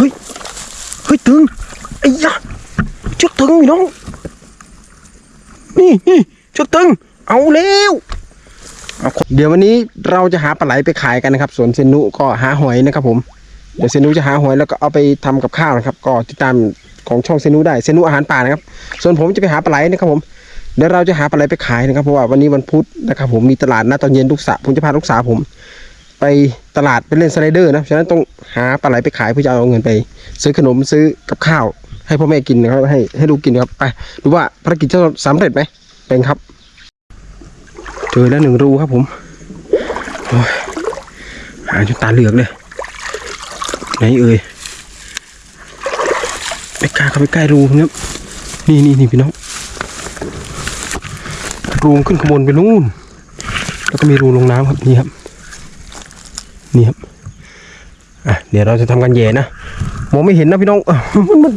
เฮ้ย เฮ้ยตึงไอ้ยะเชือกตึงพี่น้อง นี่นี่เชือกตึง เอาแล้วเเดี๋ยววันนี้เราจะหาปลาไหลไปขายกันนะครับสวนเซนุก็หาหอยนะครับผม เดี๋ยวเซนุจะหาหอยแล้วก็เอาไปทำกับข้าวนะครับ ก็ติดตามของช่องเซนุได้เซนุอาหารป่านะครับ ส่วนผมจะไปหาปลาไหลนะครับผมเดี๋ยวเราจะหาปลาไหลไปขายนะครับเพราะว่าวันนี้วันพุธนะครับผมมีตลาดนะตอนเย็นลูกสาวผมจะพาลูกสาวผม ไปตลาดไปเล่นสไลเดอร์นะฉะนั้นต้องหาปลาไหลไปขายเพื่อจะเอาเงินไป ซื้อขนมซื้อกับข้าว ให้พ่อแม่กินนะครับให้ให้ลูกกินครับไปดูว่าภารกิจจะสำเร็จไหมเป็นครับเจอแล้วหนึ่งรูครับผมโอ้ยหาจนตาเหลือกเลยไหนเอ่ยไม่กล้าเข้าไปใกล้รูนะครับนี่นี่นี่พี่น้องรูขึ้นข้างบนไปนู่นแล้วก็มีรูลงน้ำครับนี่ครับ นี่ครับอะเดี๋ยวเราจะทำกันแย่นะมองไม่เห็นนะพี่น้องมันมัน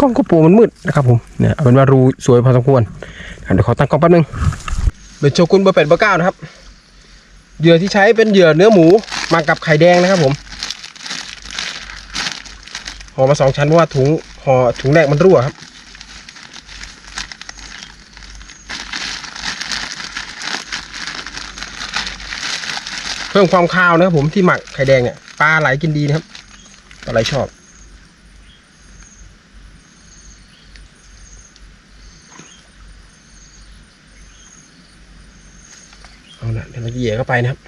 กล้องก็โปรมันมืดนะครับผมเนี่ยเป็นว่ารูสวยพอสมควรเดี๋ยวขอตั้งกล้องแป๊บนึงเป็นโชกุนเบอร์แปดเบอร์เก้านะครับเหยื่อที่ใช้เป็นเหยื่อเนื้อหมูมากับไข่แดงนะครับผมห่อมาสองชั้นเพราะว่าถุงห่อถุงแรกมันรั่วครับ เพิ่มความคาวนะครับผมที่หมักไข่แดงเนี่ยปลาไหลกินดีนะครับปลาไหลชอบ เอาละเดี๋ยวเราจะเหยียเข้าไปนะครับ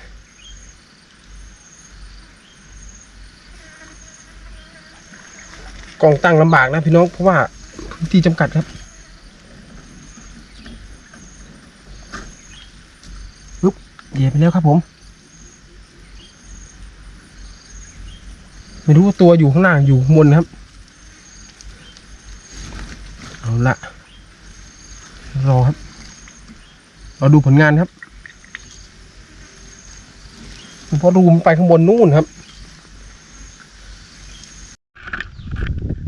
กองตั้งลำบากนะพี่น้องเพราะว่าพื้นที่จำกัดครับปึ๊บเหยียบไปแล้วครับผม ไม่รู้ว่าตัวอยู่ข้างล่างอยู่ข้างบนนะครับ เอาละรอครับเราดูผลงานครับเพราะดูมันไปข้างบนนู่นครับ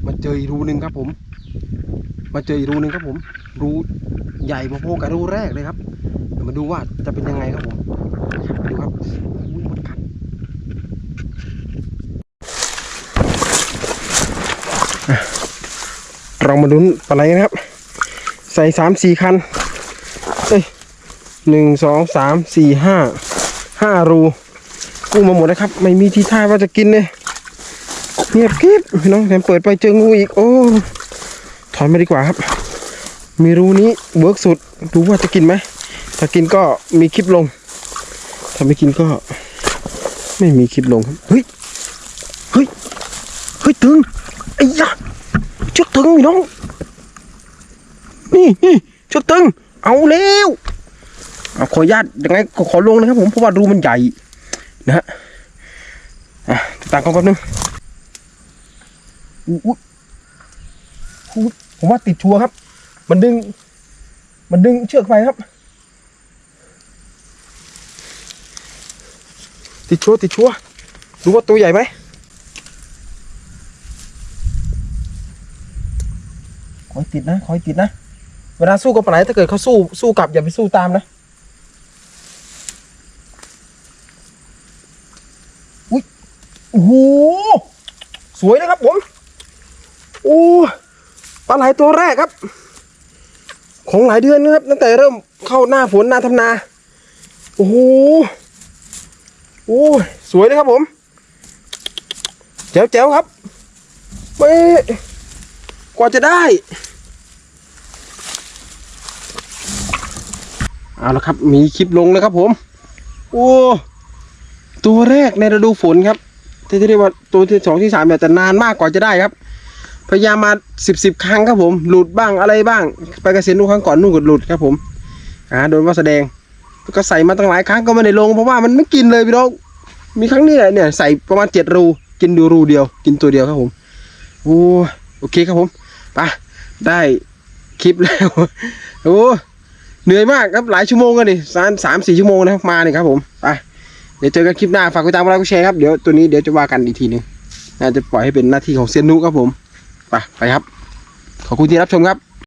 มาเจออีกรูหนึ่งครับผม มาเจออีกรูหนึ่งครับผม รูใหญ่พอๆกับรูแรกเลยครับ มาดูว่าจะเป็นยังไงครับผมมาดูครับอุ้ยมดกัด เรามาลุ้นปลาไหลนะครับ ใส่สามสี่คันเอ้ยหนึ่งสองสามสี่ห้าห้ารูกุ้มาหมดนะครับ ไม่มีทีท่าว่าจะกินเลยเงียบกริบพี่น้องแถมเปิดไปเจองูอีกโอ้ถอนมาดีกว่าครับ มีรูนี้เวิร์กสุดดูว่าจะกินไหมถ้ากินก็มีคลิปลง ถ้าไม่กินก็ ไม่มีคลิปลงครับเฮ้ยเฮ้ยเฮ้ยตึง ไอ้ยะเชือกตึงพี่น้อง นี่นี่เชือกตึง เอาแล้วเอาขออนุญาตยังไงขอลงนะครับผมเพราะว่ารูมันใหญ่นะฮะอะต่างกันแป๊บนึงผมว่าติดชัวครับ มันดึง มันดึงเชือกไปครับ ติดชัวติดชัวร์ดูว่าตัวใหญ่ไหม ขอให้ ติดนะขอให้ติดนะ เวลาสู้กับปลาไหลถ้าเกิดเขาสู้สู้กลับอย่าไปสู้ตามนะ อุ้ยโอ้โหสวยนะครับผมโอ้ปลาไหลตัวแรกครับ ของหลายเดือนนะครับ ตั้งแต่เริ่มเข้าหน้าฝนหน้าทำนา โอ้โหโอ้สวยนะครับผมแจ๋วแจ๋วๆครับไม่กว่าจะได้ เอาละครับ มีคลิปลงแล้วครับผม โอ้ตัวแรกในฤดูฝนครับที่เรียกว่าตัวที่สองที่สามเนี่ยแต่นานมากกว่าจะได้ครับ พยายามมาสิบสิบครั้งครับผม หลุดบ้างอะไรบ้าง ไปเกษียณลูกครั้งก่อนนู่นก็หลุดครับผมอ่าโดนว่าแสดงก็ใส่มาตั้งหลายครั้งก็ไม่ได้ลงเพราะว่ามันไม่กินเลยพี่น้องมีครั้งนี้แหละเนี่ยใส่ประมาณเจ็ดรูกินดูรูเดียว กินตัวเดียวครับผมโอ้โอเคครับผมไปได้คลิปแล้วโอ้ เหนื่อยมากครับหลายชั่วโมงกันดิสามสามสี่ชั่วโมงนะครับมาเนี่ยครับผมไปเดี๋ยวเจอกันคลิปหน้าฝากกดติดตามกดไลค์กดแชร์ครับเดี๋ยวตัวนี้เดี๋ยวจะว่ากันอีกทีหนึงน่าจะปล่อยให้เป็นหน้าที่ของเซียนนุครับผมไปไปครับขอบคุณที่รับชมครับ